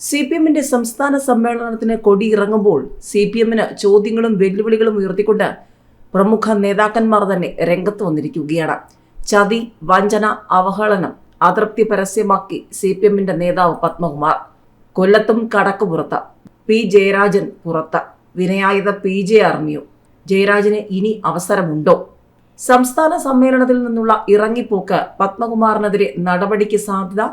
C P എമ്മിന്റെ സംസ്ഥാന സമ്മേളനത്തിന് കൊടിയിറങ്ങുമ്പോൾ സി പി എമ്മിന് ചോദ്യങ്ങളും വെല്ലുവിളികളും ഉയർത്തിക്കൊണ്ട് പ്രമുഖ നേതാക്കന്മാർ തന്നെ രംഗത്ത് വന്നിരിക്കുകയാണ്. ചതി വഞ്ചന അവഹേളനം അതൃപ്തി പരസ്യമാക്കി സി പി എമ്മിന്റെ നേതാവ് പത്മകുമാർ. കൊല്ലത്തും കടക്കുപുറത്ത് പി ജയരാജൻ പുറത്ത്. വിനയായുധ പി ജെ അറിഞ്ഞു ജയരാജന് ഇനി അവസരമുണ്ടോ? സംസ്ഥാന സമ്മേളനത്തിൽ നിന്നുള്ള ഇറങ്ങിപ്പോക്ക് പത്മകുമാറിനെതിരെ നടപടിക്ക് സാധ്യത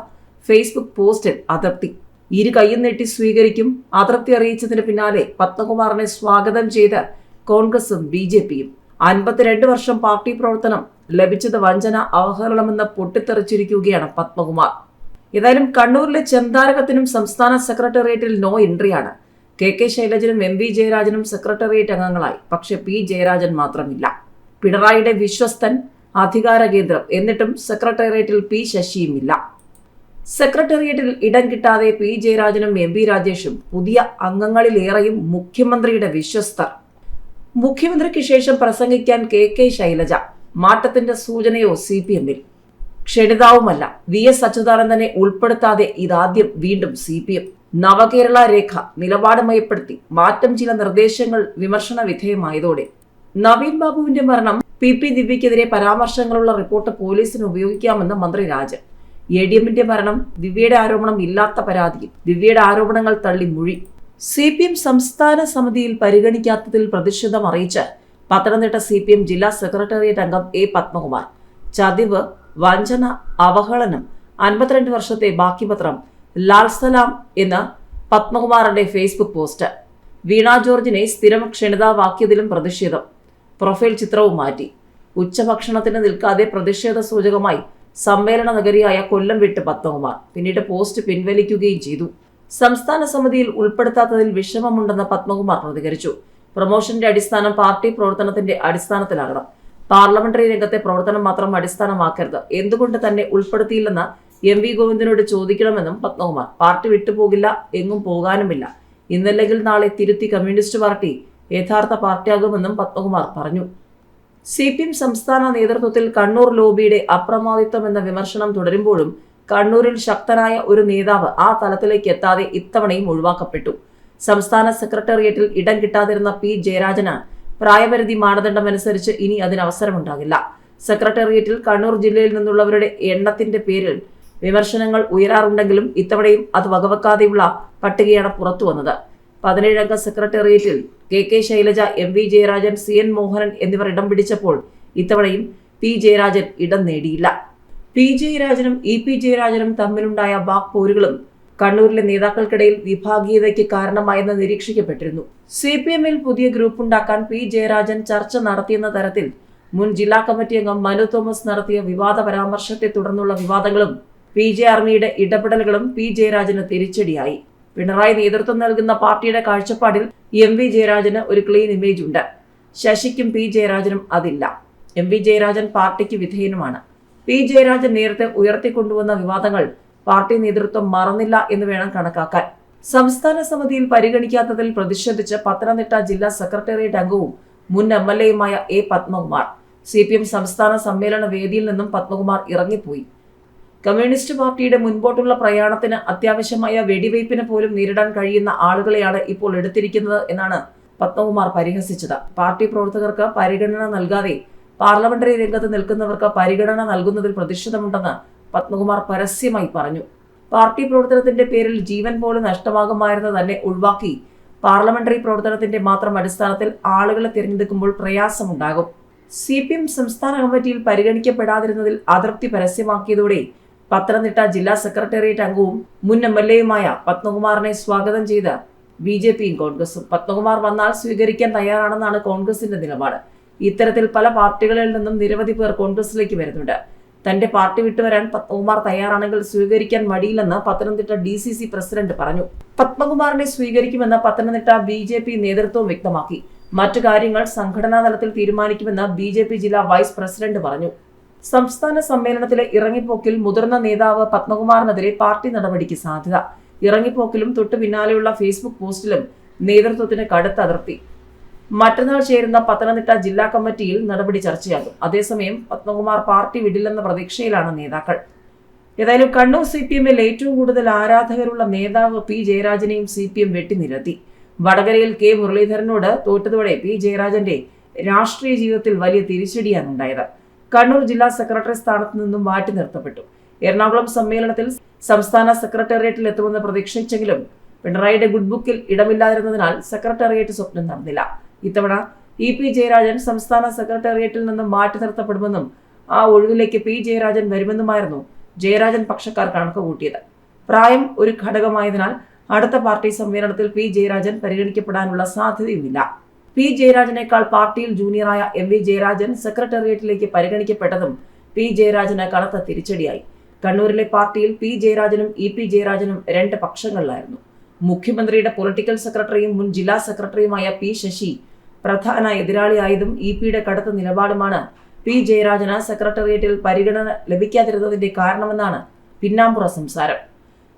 ഫേസ്ബുക്ക് പോസ്റ്റിൽ അതൃപ്തി. ഇരു കൈയും നീട്ടി സ്വീകരിക്കും. അതൃപ്തി അറിയിച്ചതിന് പിന്നാലെ പത്മകുമാറിനെ സ്വാഗതം ചെയ്ത് കോൺഗ്രസും ബി ജെ പിയും. അൻപത്തിരണ്ട് വർഷം പാർട്ടി പ്രവർത്തനം ലഭിച്ചത് വഞ്ചന അവഹേളനമെന്ന് പൊട്ടിത്തെറിച്ചിരിക്കുകയാണ് പത്മകുമാർ. ഏതായാലും കണ്ണൂരിലെ ചെന്താരകത്തിനും സംസ്ഥാന സെക്രട്ടേറിയറ്റിൽ നോ എൻട്രിയാണ്. കെ കെ ശൈലജനും എം വി ജയരാജനും സെക്രട്ടേറിയറ്റ് അംഗങ്ങളായി. പക്ഷെ പി ജയരാജൻ മാത്രമില്ല. പിണറായിയുടെ വിശ്വസ്തൻ അധികാര കേന്ദ്രം എന്നിട്ടും സെക്രട്ടേറിയറ്റിൽ പി ശശിയുമില്ല. സെക്രട്ടേറിയറ്റിൽ ഇടം കിട്ടാതെ പി. ജയരാജനും എം. പി. രാജേഷും പുതിയ അംഗങ്ങളിലേറെയും മുഖ്യമന്ത്രിയുടെ വിശ്വസ്തർ. മുഖ്യമന്ത്രിക്ക് ശേഷം പ്രസംഗിക്കാൻ കെ. കെ. ശൈലജ. മാറ്റത്തിന്റെ സൂചനയോ സി. പി. എമ്മിൽ. ക്ഷണിതാവുമല്ല. വി. എസ്. അച്യുതാനന്ദനെ ഉൾപ്പെടുത്താതെ ഇതാദ്യം വീണ്ടും സി. പി. എം. നവകേരള രേഖ നിലപാടുമയപ്പെടുത്തി മാറ്റം ചില നിർദ്ദേശങ്ങൾ വിമർശന വിധേയമായതോടെ. നവീൻ ബാബുവിന്റെ മരണം പി. പി. ദിവ്യക്കെതിരെ പരാമർശങ്ങളുള്ള റിപ്പോർട്ട് പോലീസിന് ഉപയോഗിക്കാമെന്ന് മന്ത്രി രാജൻ. എ ഡി എമ്മിന്റെ മരണം ദിവ്യയുടെ ആരോപണം ഇല്ലാത്ത പരാതിയിൽ ദിവ്യയുടെ ആരോപണങ്ങൾ തള്ളി മുഴി. സി പി എം സംസ്ഥാന സമിതിയിൽ പരിഗണിക്കാത്തതിൽ പ്രതിഷേധം അറിയിച്ച് പത്തനംതിട്ട സി പി എം ജില്ലാ സെക്രട്ടേറിയറ്റ് അംഗം എ പത്മകുമാർ. ചതിവ് വഞ്ചന അവഹേളനം അൻപത്തിരണ്ട് വർഷത്തെ ബാക്കിപത്രം ലാൽ സലാം എന്ന പത്മകുമാറിന്റെ ഫേസ്ബുക്ക് പോസ്റ്റ്. വീണ ജോർജിനെ സ്ഥിരം ക്ഷണിതാവാക്കിയതിലും പ്രതിഷേധം. പ്രൊഫൈൽ ചിത്രവും മാറ്റി. ഉച്ചഭക്ഷണത്തിന് നിൽക്കാതെ പ്രതിഷേധ സൂചകമായി സമ്മേളന നഗരിയായ കൊല്ലം വിട്ട് പത്മകുമാർ. പിന്നീട് പോസ്റ്റ് പിൻവലിക്കുകയും ചെയ്തു. സംസ്ഥാന സമിതിയിൽ ഉൾപ്പെടുത്താത്തതിൽ വിഷമമുണ്ടെന്ന് പത്മകുമാർ പ്രതികരിച്ചു. പ്രൊമോഷന്റെ അടിസ്ഥാനം പാർട്ടി പ്രവർത്തനത്തിന്റെ അടിസ്ഥാനത്തിലാകണം. പാർലമെന്ററി രംഗത്തെ പ്രവർത്തനം മാത്രം അടിസ്ഥാനമാക്കരുത്. എന്തുകൊണ്ട് തന്നെ ഉൾപ്പെടുത്തിയില്ലെന്ന് എം വി ഗോവിന്ദനോട് ചോദിക്കണമെന്നും പത്മകുമാർ. പാർട്ടി വിട്ടുപോകില്ല എങ്ങും പോകാനുമില്ല. ഇന്നല്ലെങ്കിൽ നാളെ തിരുത്തി കമ്മ്യൂണിസ്റ്റ് പാർട്ടി യഥാർത്ഥ പാർട്ടിയാകുമെന്നും പത്മകുമാർ പറഞ്ഞു. സി പി എം സംസ്ഥാന നേതൃത്വത്തിൽ കണ്ണൂർ ലോബിയുടെ അപ്രമാദിത്വം എന്ന വിമർശനം തുടരുമ്പോഴും കണ്ണൂരിൽ ശക്തനായ ഒരു നേതാവ് ആ തലത്തിലേക്ക് എത്താതെ ഇത്തവണയും ഒഴിവാക്കപ്പെട്ടു. സംസ്ഥാന സെക്രട്ടേറിയറ്റിൽ ഇടം കിട്ടാതിരുന്ന പി ജയരാജന് പ്രായപരിധി മാനദണ്ഡമനുസരിച്ച് ഇനി അതിന് അവസരമുണ്ടാകില്ല സെക്രട്ടേറിയറ്റിൽ കണ്ണൂർ ജില്ലയിൽ നിന്നുള്ളവരുടെ എണ്ണത്തിന്റെ പേരിൽ വിമർശനങ്ങൾ ഉയരാറുണ്ടെങ്കിലും ഇത്തവണയും അത് വകവെക്കാതെയുള്ള പട്ടികയാണ് പുറത്തുവന്നത്. പതിനേഴംഗ സെക്രട്ടേറിയറ്റിൽ K K Shailaja M V Jayarajan C N Mohanan എന്നിവർ ഇടം പിടിച്ചപ്പോൾ ഇത്തവണയും പി ജയരാജൻ ഇടം നേടിയില്ല. പി ജയരാജനും ഇ പി ജയരാജനും തമ്മിലുണ്ടായ വാക്പോരുകളും കണ്ണൂരിലെ നേതാക്കൾക്കിടയിൽ വിഭാഗീയതയ്ക്ക് കാരണമായെന്ന് നിരീക്ഷിക്കപ്പെട്ടിരുന്നു. സി പി എമ്മിൽ പുതിയ ഗ്രൂപ്പ് ഉണ്ടാക്കാൻ പി ജയരാജൻ ചർച്ച നടത്തിയെന്ന തരത്തിൽ മുൻ ജില്ലാ കമ്മിറ്റി അംഗം മനു തോമസ് നടത്തിയ വിവാദ പരാമർശത്തെ തുടർന്നുള്ള വിവാദങ്ങളും പി ജെ ആർമിയുടെ ഇടപെടലുകളും പി ജയരാജന് തിരിച്ചടിയായി. പിണറായി നേതൃത്വം നൽകുന്ന പാർട്ടിയുടെ കാഴ്ചപ്പാടിൽ എം വി ജയരാജന് ഒരു ക്ലീൻ ഇമേജ് ഉണ്ട്. ശശിക്കും പി ജയരാജനും അതില്ല. എം വി ജയരാജൻ പാർട്ടിക്ക് വിധേയനുമാണ്. പി ജയരാജൻ നേരത്തെ ഉയർത്തിക്കൊണ്ടുവന്ന വിവാദങ്ങൾ പാർട്ടി നേതൃത്വം മറന്നില്ല എന്ന് വേണം കണക്കാക്കാൻ. സംസ്ഥാന സമിതിയിൽ പരിഗണിക്കാത്തതിൽ പ്രതിഷേധിച്ച് പത്തനംതിട്ട ജില്ലാ സെക്രട്ടേറിയറ്റ് അംഗവും മുൻ M L എയുമായ A Padmakumar. C P M സംസ്ഥാന സമ്മേളന വേദിയിൽ നിന്നും പത്മകുമാർ ഇറങ്ങിപ്പോയി. കമ്മ്യൂണിസ്റ്റ് പാർട്ടിയുടെ മുൻപോട്ടുള്ള പ്രയാണത്തിന് അത്യാവശ്യമായ വെടിവയ്പ്പിന് പോലും നേരിടാൻ കഴിയുന്ന ആളുകളെയാണ് ഇപ്പോൾ എടുത്തിരിക്കുന്നത് എന്നാണ് പത്മകുമാർ പരിഹസിച്ചത്. പാർട്ടി പ്രവർത്തകർക്ക് പരിഗണന നൽകാതെ പാർലമെന്ററി രംഗത്ത് നിൽക്കുന്നവർക്ക് പരിഗണന നൽകുന്നതിൽ പ്രതിഷേധമുണ്ടെന്ന് പത്മകുമാർ പരസ്യമായി പറഞ്ഞു. പാർട്ടി പ്രവർത്തനത്തിന്റെ പേരിൽ ജീവൻ പോലും നഷ്ടമാകുമായിരുന്ന തന്നെ ഒഴിവാക്കി പാർലമെന്ററി പ്രവർത്തനത്തിന്റെ മാത്രം അടിസ്ഥാനത്തിൽ ആളുകളെ തിരഞ്ഞെടുക്കുമ്പോൾ പ്രയാസമുണ്ടാകും. സി പി എം സംസ്ഥാന കമ്മിറ്റിയിൽ പരിഗണിക്കപ്പെടാതിരുന്നതിൽ അതൃപ്തി പരസ്യമാക്കിയതോടെ പത്തനംതിട്ട ജില്ലാ സെക്രട്ടേറിയറ്റ് അംഗവും മുൻ എം എൽ എയുമായ പത്മകുമാറിനെ സ്വാഗതം ചെയ്ത് ബി ജെ പിയും കോൺഗ്രസും. പത്മകുമാർ വന്നാൽ സ്വീകരിക്കാൻ തയ്യാറാണെന്നാണ് കോൺഗ്രസിന്റെ നിലപാട്. ഇത്തരത്തിൽ പല പാർട്ടികളിൽ നിന്നും നിരവധി പേർ കോൺഗ്രസിലേക്ക് വരുന്നുണ്ട്. തന്റെ പാർട്ടി വിട്ടുവരാൻ പത്മകുമാർ തയ്യാറാണെങ്കിൽ സ്വീകരിക്കാൻ മടിയില്ലെന്ന് Pathanamthitta D C C president പറഞ്ഞു. പത്മകുമാറിനെ സ്വീകരിക്കുമെന്ന് പത്തനംതിട്ട ബി ജെ പി നേതൃത്വം വ്യക്തമാക്കി. മറ്റു കാര്യങ്ങൾ സംഘടനാ തലത്തിൽ തീരുമാനിക്കുമെന്ന് ബി ജെ പി ജില്ലാ വൈസ് പ്രസിഡന്റ് പറഞ്ഞു. സംസ്ഥാന സമ്മേളനത്തിലെ ഇറങ്ങിപ്പോക്കിൽ മുതിർന്ന നേതാവ് പത്മകുമാറിനെതിരെ പാർട്ടി നടപടിക്ക് സാധ്യത. ഇറങ്ങിപ്പോക്കിലും തൊട്ടു പിന്നാലെയുള്ള ഫേസ്ബുക്ക് പോസ്റ്റിലും നേതൃത്വത്തിന് കടുത്ത അതിർത്തി. മറ്റന്നാൾ ചേരുന്ന പത്തനംതിട്ട ജില്ലാ കമ്മിറ്റിയിൽ നടപടി ചർച്ചയാകും. അതേസമയം പത്മകുമാർ പാർട്ടി വിടില്ലെന്ന പ്രതീക്ഷയിലാണ് നേതാക്കൾ. ഏതായാലും കണ്ണൂർ സി പി എമ്മിൽ ഏറ്റവും കൂടുതൽ ആരാധകരുള്ള നേതാവ് പി ജയരാജനെയും സി പി എം വെട്ടിനിരത്തി വടകരയിൽ കെ മുരളീധരനോട് തോറ്റതോടെ പി ജയരാജന്റെ രാഷ്ട്രീയ ജീവിതത്തിൽ വലിയ തിരിച്ചടിയാണ് ഉണ്ടായത്. കണ്ണൂർ ജില്ലാ സെക്രട്ടറി സ്ഥാനത്ത് നിന്നും മാറ്റി നിർത്തപ്പെട്ടു. എറണാകുളം സമ്മേളനത്തിൽ സംസ്ഥാന സെക്രട്ടേറിയറ്റിൽ എത്തുമെന്ന് പ്രതീക്ഷിച്ചെങ്കിലും പിണറായിയുടെ ഗുഡ് ബുക്കിൽ ഇടമില്ലാതിരുന്നതിനാൽ സെക്രട്ടേറിയറ്റ് സ്വപ്നം നടന്നില്ല. ഇത്തവണ ഇ പി ജയരാജൻ സംസ്ഥാന സെക്രട്ടേറിയറ്റിൽ നിന്നും മാറ്റി നിർത്തപ്പെടുമെന്നും ആ ഒഴിവിലേക്ക് പി ജയരാജൻ വരുമെന്നുമായിരുന്നു ജയരാജൻ പക്ഷക്കാർ കണക്ക് കൂട്ടിയത്. പ്രായം ഒരു ഘടകമായതിനാൽ അടുത്ത പാർട്ടി സമ്മേളനത്തിൽ പി ജയരാജൻ പരിഗണിക്കപ്പെടാനുള്ള സാധ്യതയുമില്ല. പി ജയരാജനേക്കാൾ പാർട്ടിയിൽ ജൂനിയറായ എം വി ജയരാജൻ സെക്രട്ടേറിയറ്റിലേക്ക് പരിഗണിക്കപ്പെട്ടതും പി ജയരാജന് കനത്ത തിരിച്ചടിയായി. കണ്ണൂരിലെ പാർട്ടിയിൽ പി ജയരാജനും ഇ പി ജയരാജനും രണ്ട് പക്ഷങ്ങളിലായിരുന്നു. മുഖ്യമന്ത്രിയുടെ പൊളിറ്റിക്കൽ സെക്രട്ടറിയും മുൻ ജില്ലാ സെക്രട്ടറിയുമായ പി ശശി പ്രധാന എതിരാളിയായതും ഇ പിയുടെ കടുത്ത നിലപാടുമാണ് പി ജയരാജന് സെക്രട്ടേറിയറ്റിൽ പരിഗണന ലഭിക്കാതിരുന്നതിന്റെ കാരണമെന്നാണ് പിന്നാമ്പുറ സംസാരം.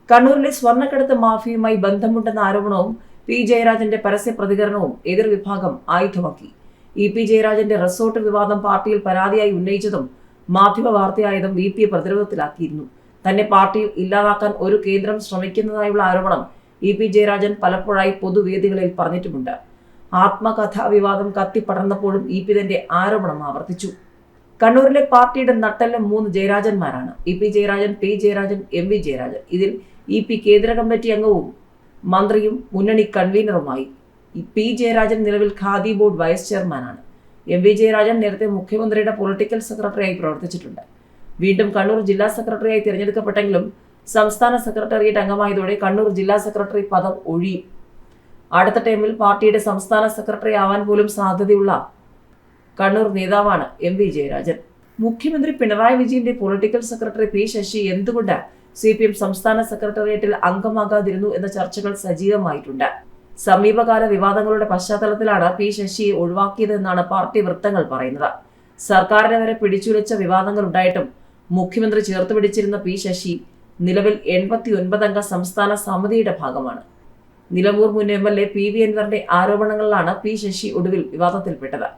കണ്ണൂരിലെ സ്വർണക്കടത്ത് മാഫിയുമായി ബന്ധമുണ്ടെന്ന ആരോപണവും പി ജയരാജന്റെ പരസ്യ പ്രതികരണവും എതിർവിഭാഗം ആയുധമാക്കി. ഇ പി ജയരാജന്റെ റിസോർട്ട് വിവാദം പാർട്ടിയിൽ പരാതിയായി ഉന്നയിച്ചതും മാധ്യമ വാർത്തയായതും വി പിയെ പ്രതിരോധത്തിലാക്കിയിരുന്നു. തന്നെ പാർട്ടിയിൽ ഇല്ലാതാക്കാൻ ഒരു കേന്ദ്രം ശ്രമിക്കുന്നതായുള്ള ആരോപണം ഇ പി ജയരാജൻ പലപ്പോഴായി പൊതുവേദികളിൽ പറഞ്ഞിട്ടുമുണ്ട്. ആത്മകഥാ വിവാദം കത്തിപ്പടർന്നപ്പോഴും ഇ പി തന്റെ ആരോപണം ആവർത്തിച്ചു. കണ്ണൂരിലെ പാർട്ടിയുടെ നട്ടെല്ലാം മൂന്ന് ജയരാജന്മാരാണ്. E P Jayarajan P Jayarajan M V Jayarajan. ഇതിൽ ഇ പി കേന്ദ്ര കമ്മിറ്റി അംഗവും മന്ത്രിയും മുന്നണി കൺവീനറുമായി പി ജയരാജൻ നിലവിൽ ഖാദി ബോർഡ് വൈസ് ചെയർമാനാണ്. എം വി ജയരാജൻ നേരത്തെ മുഖ്യമന്ത്രിയുടെ പൊളിറ്റിക്കൽ സെക്രട്ടറിയായി പ്രവർത്തിച്ചിട്ടുണ്ട്. വീണ്ടും കണ്ണൂർ ജില്ലാ സെക്രട്ടറിയായി തിരഞ്ഞെടുക്കപ്പെട്ടെങ്കിലും സംസ്ഥാന സെക്രട്ടേറിയറ്റ് അംഗമായതോടെ കണ്ണൂർ ജില്ലാ സെക്രട്ടറി പദം ഒഴിയും. അടുത്ത ടൈമിൽ പാർട്ടിയുടെ സംസ്ഥാന സെക്രട്ടറി ആവാൻ പോലും സാധ്യതയുള്ള കണ്ണൂർ നേതാവാണ് എം വി ജയരാജൻ. മുഖ്യമന്ത്രി പിണറായി വിജയന്റെ പൊളിറ്റിക്കൽ സെക്രട്ടറി പി ശശി എന്തുകൊണ്ട് സി പി എം സംസ്ഥാന സെക്രട്ടേറിയറ്റിൽ അംഗമാകാതിരുന്നു എന്ന ചർച്ചകൾ സജീവമായിട്ടുണ്ട്. സമീപകാല വിവാദങ്ങളുടെ പശ്ചാത്തലത്തിലാണ് പി ശശിയെ ഒഴിവാക്കിയതെന്നാണ് പാർട്ടി വൃത്തങ്ങൾ പറയുന്നത്. സർക്കാരിനെ വരെ പിടിച്ചുലച്ച വിവാദങ്ങൾ ഉണ്ടായിട്ടും മുഖ്യമന്ത്രി ചേർത്ത് പിടിച്ചിരുന്ന പി ശശി നിലവിൽ എൺപത്തി ഒൻപതംഗ സംസ്ഥാന സമിതിയുടെ ഭാഗമാണ്. നിലമ്പൂർ മുൻ M L A P V എൻവറിന്റെ ആരോപണങ്ങളിലാണ് പി ശശി ഒടുവിൽ വിവാദത്തിൽപ്പെട്ടത്.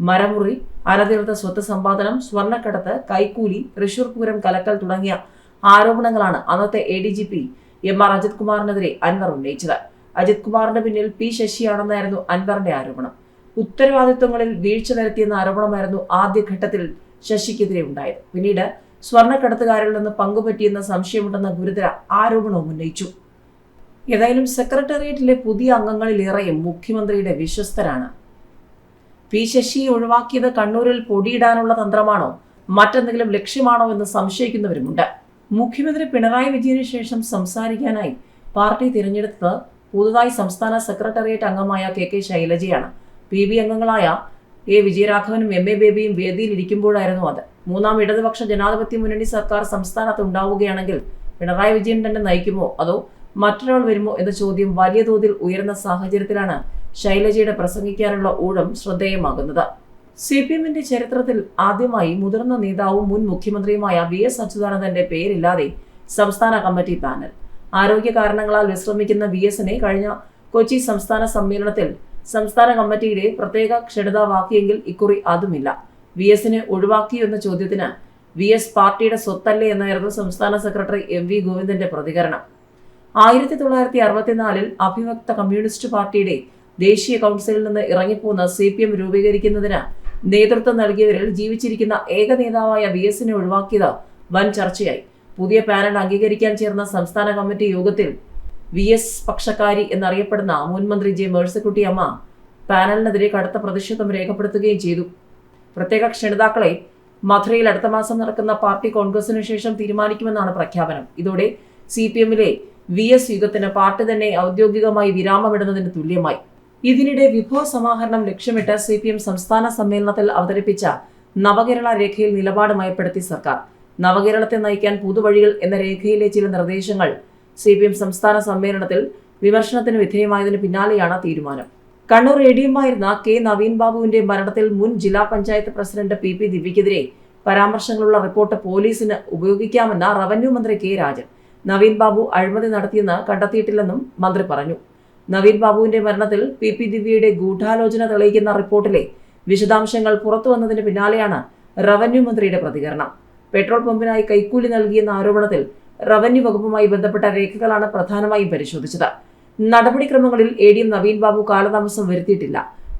മരമുറി അനധികൃത സ്വത്ത് സമ്പാദനം സ്വർണക്കടത്ത് കൈക്കൂലി തൃശൂർ പൂരം കലക്കൽ തുടങ്ങിയ ആരോപണങ്ങളാണ് അന്നത്തെ A D G P M R Ajith കുമാറിനെതിരെ Anvar ഉന്നയിച്ചത്. അജിത് കുമാറിന്റെ പിന്നിൽ പി ശശിയാണെന്നായിരുന്നു അൻവറിന്റെ ആരോപണം. ഉത്തരവാദിത്വങ്ങളിൽ വീഴ്ച വരുത്തിയെന്ന ആരോപണമായിരുന്നു ആദ്യഘട്ടത്തിൽ ശശിക്കെതിരെ ഉണ്ടായത്. പിന്നീട് സ്വർണക്കടത്തുകാരിൽ നിന്ന് പങ്കുപറ്റിയെന്ന സംശയമുണ്ടെന്ന ഗുരുതര ആരോപണവും ഉന്നയിച്ചു. ഏതായാലും സെക്രട്ടേറിയറ്റിലെ പുതിയ അംഗങ്ങളിലേറെയും മുഖ്യമന്ത്രിയുടെ വിശ്വസ്തരാണ്. പി ശശിയെ ഒഴിവാക്കിയത് കണ്ണൂരിൽ പൊടിയിടാനുള്ള തന്ത്രമാണോ? മറ്റെന്തെങ്കിലും ലക്ഷ്യമാണോ എന്ന് സംശയിക്കുന്നവരുമുണ്ട്. മുഖ്യമന്ത്രി പിണറായി വിജയന് ശേഷം സംസാരിക്കാനായി പാർട്ടി തിരഞ്ഞെടുത്തത് പുതുതായി സംസ്ഥാന സെക്രട്ടേറിയറ്റ് അംഗമായ കെ കെ ശൈലജയാണ്. പി ബി അംഗങ്ങളായ എ വിജയരാഘവനും എം എ ബേബിയും വേദിയിലിരിക്കുമ്പോഴായിരുന്നു അത്. മൂന്നാം ഇടതുപക്ഷ ജനാധിപത്യ മുന്നണി സർക്കാർ സംസ്ഥാനത്ത് ഉണ്ടാവുകയാണെങ്കിൽ പിണറായി വിജയൻ തന്നെ നയിക്കുമോ? അതോ മറ്റൊരാൾ വരുമോ എന്ന ചോദ്യം വലിയ തോതിൽ ഉയർന്ന സാഹചര്യത്തിലാണ് ശൈലജയുടെ പ്രസംഗിക്കാനുള്ള ഊഴം ശ്രദ്ധേയമാകുന്നത്. സി പി എമ്മിന്റെ ചരിത്രത്തിൽ ആദ്യമായി മുതിർന്ന നേതാവും മുൻ മുഖ്യമന്ത്രിയുമായ വി എസ് അച്യുതാനന്ദന്റെ പേരില്ലാതെ സംസ്ഥാന കമ്മിറ്റി പാനൽ. ആരോഗ്യ കാരണങ്ങളാൽ വിശ്രമിക്കുന്ന വി എസിനെ കഴിഞ്ഞ കൊച്ചി സംസ്ഥാന സമ്മേളനത്തിൽ സംസ്ഥാന കമ്മിറ്റിയുടെ പ്രത്യേക ക്ഷണിതാവാക്കിയെങ്കിൽ ഇക്കുറി അതുമില്ല. വി എസിനെ ഒഴിവാക്കിയോ എന്ന ചോദ്യത്തിന് വി എസ് പാർട്ടിയുടെ സ്വത്തല്ലേ എന്നായിരുന്നു സംസ്ഥാന സെക്രട്ടറി എം വി ഗോവിന്ദന്റെ പ്രതികരണം. ആയിരത്തി തൊള്ളായിരത്തി അറുപത്തിനാലിൽ അഭിവക്ത കമ്മ്യൂണിസ്റ്റ് പാർട്ടിയുടെ ദേശീയ കൗൺസിലിൽ നിന്ന് ഇറങ്ങിപ്പോന്ന സി പി എം രൂപീകരിക്കുന്നതിന് നേതൃത്വം നൽകിയവരിൽ ജീവിച്ചിരിക്കുന്ന ഏക നേതാവായ വി എസിനെ ഒഴിവാക്കിയത് വൻ ചർച്ചയായി. പുതിയ പാനൽ അംഗീകരിക്കാൻ ചേർന്ന സംസ്ഥാന കമ്മിറ്റി യോഗത്തിൽ വി എസ് പക്ഷക്കാരി എന്നറിയപ്പെടുന്ന മുൻ മന്ത്രി ജെ മേഴ്സിക്കുട്ടിയമ്മ പാനലിനെതിരെ കടുത്ത പ്രതിഷേധം രേഖപ്പെടുത്തുകയും ചെയ്തു. പ്രത്യേക ക്ഷണിതാക്കളെ മധുരയിൽ അടുത്ത മാസം നടക്കുന്ന പാർട്ടി കോൺഗ്രസിന് ശേഷം തീരുമാനിക്കുമെന്നാണ് പ്രഖ്യാപനം. ഇതോടെ സി പി എമ്മിലെ വി എസ് യുഗത്തിന് പാർട്ടി തന്നെ ഔദ്യോഗികമായി വിരാമമിടുന്നതിന് തുല്യമായി. ഇതിനിടെ വിഭവ സമാഹരണം ലക്ഷ്യമിട്ട് സി പി എം സംസ്ഥാന സമ്മേളനത്തിൽ അവതരിപ്പിച്ച നവകേരള രേഖയിൽ നിലപാട് മയപ്പെടുത്തി സർക്കാർ. നവകേരളത്തെ നയിക്കാൻ പുതുവഴികൾ എന്ന രേഖയിലെ ചില നിർദ്ദേശങ്ങൾ സി പി എം സംസ്ഥാന സമ്മേളനത്തിൽ വിമർശനത്തിന് വിധേയമായതിന് പിന്നാലെയാണ് തീരുമാനം. കണ്ണൂർ എ ഡി എമ്മായിരുന്ന കെ നവീൻ ബാബുവിന്റെ മരണത്തിൽ മുൻ ജില്ലാ പഞ്ചായത്ത് പ്രസിഡന്റ് പി പി ദിവ്യക്കെതിരെ പരാമർശങ്ങളുള്ള റിപ്പോർട്ട് പോലീസിന് ഉപയോഗിക്കാമെന്ന റവന്യൂ മന്ത്രി കെ രാജൻ. നവീൻ ബാബു അഴിമതി നടത്തിയെന്ന് കണ്ടെത്തിയിട്ടില്ലെന്നും മന്ത്രി പറഞ്ഞു. നവീൻ ബാബുവിന്റെ മരണത്തിൽ പി പി ദിവ്യയുടെ ഗൂഢാലോചന തെളിയിക്കുന്ന റിപ്പോർട്ടിലെ വിശദാംശങ്ങൾ പുറത്തു വന്നതിന് പിന്നാലെയാണ് റവന്യൂ മന്ത്രിയുടെ പ്രതികരണം. പെട്രോൾ പമ്പിനായി കൈക്കൂലി നൽകിയെന്ന ആരോപണത്തിൽ റവന്യൂ വകുപ്പുമായി ബന്ധപ്പെട്ട രേഖകളാണ് പ്രധാനമായും പരിശോധിച്ചത്. നടപടിക്രമങ്ങളിൽ A D M Naveen Babu കാലതാമസം വരുത്തിയിട്ടില്ല.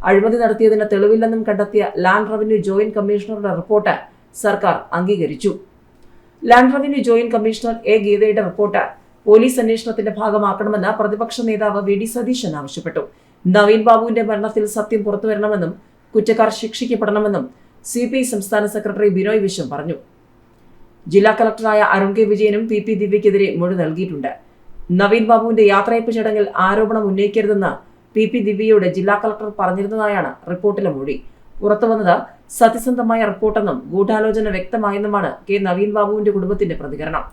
അഴിമതി നടത്തിയതിന് തെളിവില്ലെന്നും കണ്ടെത്തിയ ലാൻഡ് റവന്യൂ ജോയിന്റ് കമ്മീഷണറുടെ റിപ്പോർട്ട് സർക്കാർ അംഗീകരിച്ചു. Land revenue joint commissioner A ഗീതയുടെ റിപ്പോർട്ട് പോലീസ് അന്വേഷണത്തിന്റെ ഭാഗമാക്കണമെന്ന് പ്രതിപക്ഷ നേതാവ് വി ഡി സതീശൻ ആവശ്യപ്പെട്ടു. നവീൻ ബാബുവിന്റെ മരണത്തിൽ സത്യം പുറത്തുവരണമെന്നും കുറ്റക്കാർ ശിക്ഷിക്കപ്പെടണമെന്നും സി പി ഐ സംസ്ഥാന സെക്രട്ടറി ബിനോയ് വിശ്വം പറഞ്ഞു. ജില്ലാ കളക്ടറായ അരുൺ കെ വിജയനും പി പി ദിവ്യക്കെതിരെ മൊഴി നൽകിയിട്ടുണ്ട്. നവീൻ ബാബുവിന്റെ യാത്രയപ്പ് ചടങ്ങിൽ ആരോപണം ഉന്നയിക്കരുതെന്ന് പി പി ദിവ്യയോട് ജില്ലാ കളക്ടർ പറഞ്ഞിരുന്നതായാണ് റിപ്പോർട്ടിലെ മൊഴി. പുറത്തുവന്നത് സത്യസന്ധമായ റിപ്പോർട്ടെന്നും ഗൂഢാലോചന വ്യക്തമായെന്നുമാണ് കെ നവീൻ ബാബുവിന്റെ കുടുംബത്തിന്റെ പ്രതികരണം.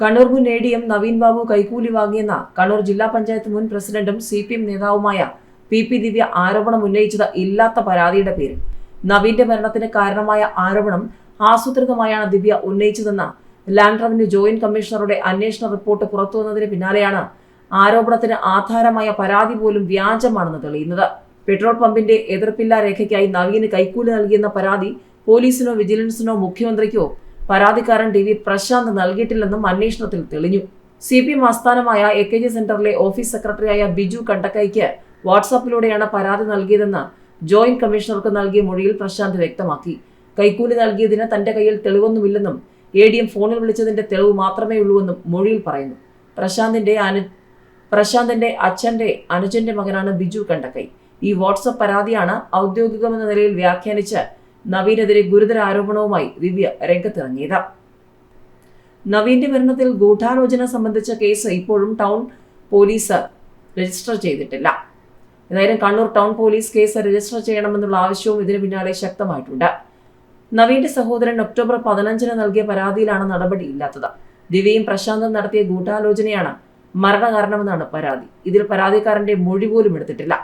കണ്ണൂർ മുൻ A D M Naveen Babu കൈക്കൂലി വാങ്ങിയെന്ന കണ്ണൂർ ജില്ലാ പഞ്ചായത്ത് മുൻ പ്രസിഡന്റും സി പി എം നേതാവുമായ പി പി ദിവ്യ ആരോപണം ഉന്നയിച്ചത് ഇല്ലാത്ത പരാതിയുടെ പേരിൽ. നവീന്റെ മരണത്തിന് കാരണമായ ആരോപണം ആസൂത്രിതമായാണ് ദിവ്യ ഉന്നയിച്ചതെന്ന ലാൻഡ് റവന്യൂ ജോയിന്റ് കമ്മീഷണറുടെ അന്വേഷണ റിപ്പോർട്ട് പുറത്തുവന്നതിന് പിന്നാലെയാണ് ആരോപണത്തിന് ആധാരമായ പരാതി പോലും വ്യാജമാണെന്ന് തെളിയുന്നത്. പെട്രോൾ പമ്പിന്റെ എതിർപ്പില്ലാ രേഖയ്ക്കായി നവീന് കൈക്കൂലി നൽകിയെന്ന പരാതി പോലീസിനോ വിജിലൻസിനോ മുഖ്യമന്ത്രിക്കോ പരാതിക്കാരൻ ടി വി പ്രശാന്ത് നൽകിയിട്ടില്ലെന്നും അന്വേഷണത്തിൽ തെളിഞ്ഞു. സി പി എം ആസ്ഥാനമായ എ കെ ജി സെന്ററിലെ ഓഫീസ് സെക്രട്ടറിയായ ബിജു കണ്ടക്കൈക്ക് വാട്സാപ്പിലൂടെയാണ് പരാതി നൽകിയതെന്ന് ജോയിന്റ് കമ്മീഷണർക്ക് നൽകിയ മൊഴിയിൽ പ്രശാന്ത് വ്യക്തമാക്കി. കൈക്കൂലി നൽകിയതിന് തന്റെ കയ്യിൽ തെളിവൊന്നുമില്ലെന്നും എ ഡി എം ഫോണിൽ വിളിച്ചതിന്റെ തെളിവ് മാത്രമേ ഉള്ളൂവെന്നും മൊഴിയിൽ പറയുന്നു. പ്രശാന്തിന്റെ അനു പ്രശാന്തിന്റെ അച്ഛന്റെ അനുജന്റെ മകനാണ് ബിജു കണ്ടക്കൈ. ഈ വാട്സപ്പ് പരാതിയാണ് ഔദ്യോഗികമെന്ന നിലയിൽ വ്യാഖ്യാനിച്ച് നവീനെതിരെ ഗുരുതര ആരോപണവുമായി ദിവ്യ രംഗത്തിറങ്ങിയത്. നവീന്റെ മരണത്തിൽ ഗൂഢാലോചന സംബന്ധിച്ച കേസ് ഇപ്പോഴും ടൗൺ പോലീസ് രജിസ്റ്റർ ചെയ്തിട്ടില്ല. എന്തായാലും Kannur town police case register ചെയ്യണമെന്നുള്ള ആവശ്യവും ഇതിന് പിന്നാലെ ശക്തമായിട്ടുണ്ട്. നവീന്റെ സഹോദരൻ ഒക്ടോബർ പതിനഞ്ചിന് നൽകിയ പരാതിയിലാണ് നടപടി നടപടിയില്ലാത്തത് ദിവ്യയും പ്രശാന്തും നടത്തിയ ഗൂഢാലോചനയാണ് മരണകാരണമെന്നാണ് പരാതി. ഇതിൽ പരാതിക്കാരന്റെ മൊഴി പോലും എടുത്തിട്ടില്ല.